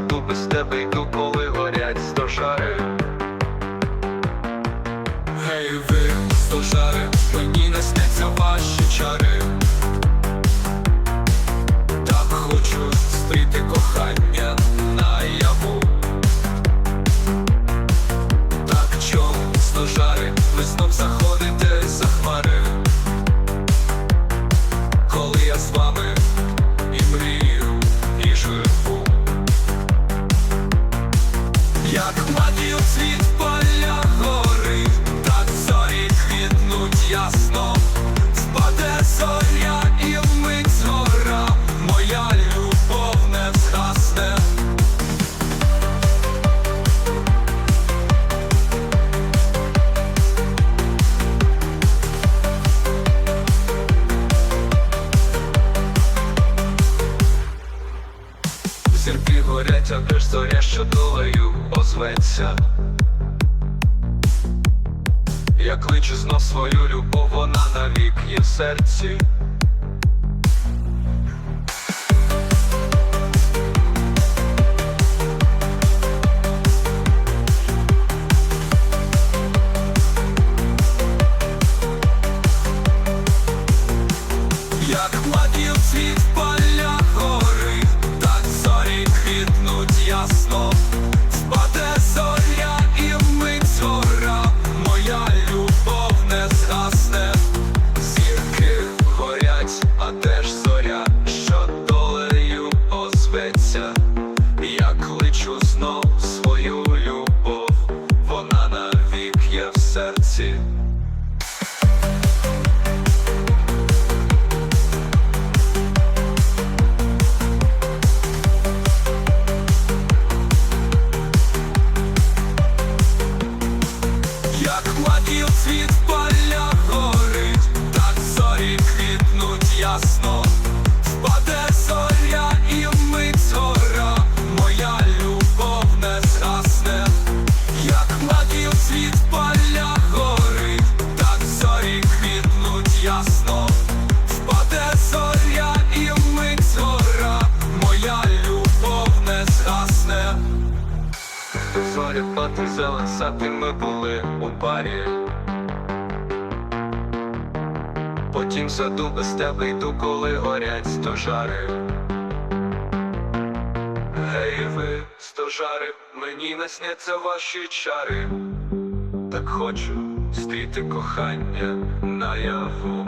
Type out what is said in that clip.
без тебе йду, коли горять стожари. Гей, ви, стожари, мені не сняться ваші чари. Так хочу стріти Як магію цвіт А де ж зоря, що долею озветься. Я кличу знов свою любов, вона навік є в серці. Квітнуть впаде зоря і вмить згора, моя любов не згасне, як магів цвіт поля горить, так зорі квітнуть ясно, впаде зоря і вмить згора, моя любов не згасне. Зорі пати зелен сади ми були у парі Потім саду без тебе йду, коли горять стожари. Гей ви, стожари, мені насняться ваші чари. Так хочу стріти кохання наяву